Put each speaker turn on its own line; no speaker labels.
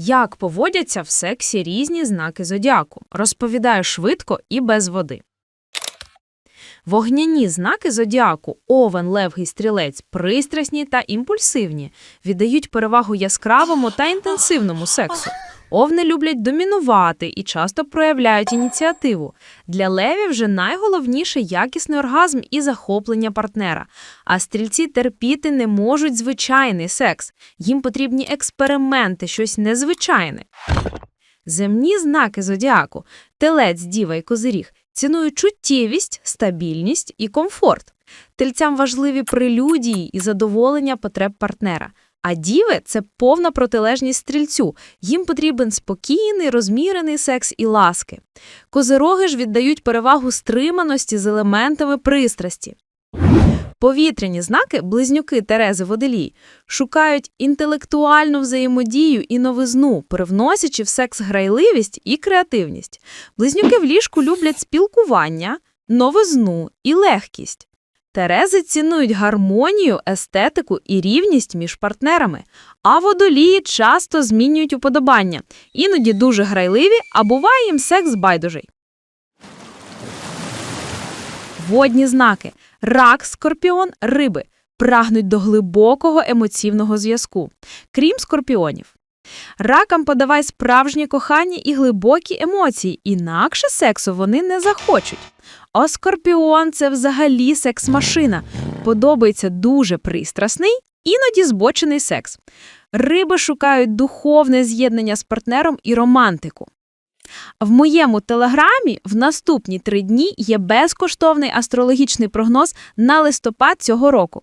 Як поводяться в сексі різні знаки зодіаку? Розповідаю швидко і без води. Вогняні знаки зодіаку овен, лев і стрілець пристрасні та імпульсивні, віддають перевагу яскравому та інтенсивному сексу. Овни люблять домінувати і часто проявляють ініціативу. Для левів же найголовніше якісний оргазм і захоплення партнера. А стрільці терпіти не можуть звичайний секс. Їм потрібні експерименти, щось незвичайне. Земні знаки зодіаку телець, діва і козиріг цінують чуттєвість, стабільність і комфорт. Тельцям важливі прелюдії і задоволення потреб партнера. А діви це повна протилежність стрільцю. Їм потрібен спокійний, розмірений секс і ласки. Козироги ж віддають перевагу стриманості з елементами пристрасті. Повітряні знаки, близнюки Терези Водолій, шукають інтелектуальну взаємодію і новизну, привносячи в секс грайливість і креативність. Близнюки в ліжку люблять спілкування, новизну і легкість. Терези цінують гармонію, естетику і рівність між партнерами, а водолії часто змінюють уподобання, іноді дуже грайливі, а буває їм секс байдужий. Водні знаки. Рак, скорпіон, риби. Прагнуть до глибокого емоційного зв'язку, крім скорпіонів. Ракам подавай справжнє кохання і глибокі емоції, інакше сексу вони не захочуть. А скорпіон це взагалі секс-машина. Подобається дуже пристрасний, іноді збочений секс. Риби шукають духовне з'єднання з партнером і романтику. В моєму телеграмі в наступні три дні є безкоштовний астрологічний прогноз на листопад цього року.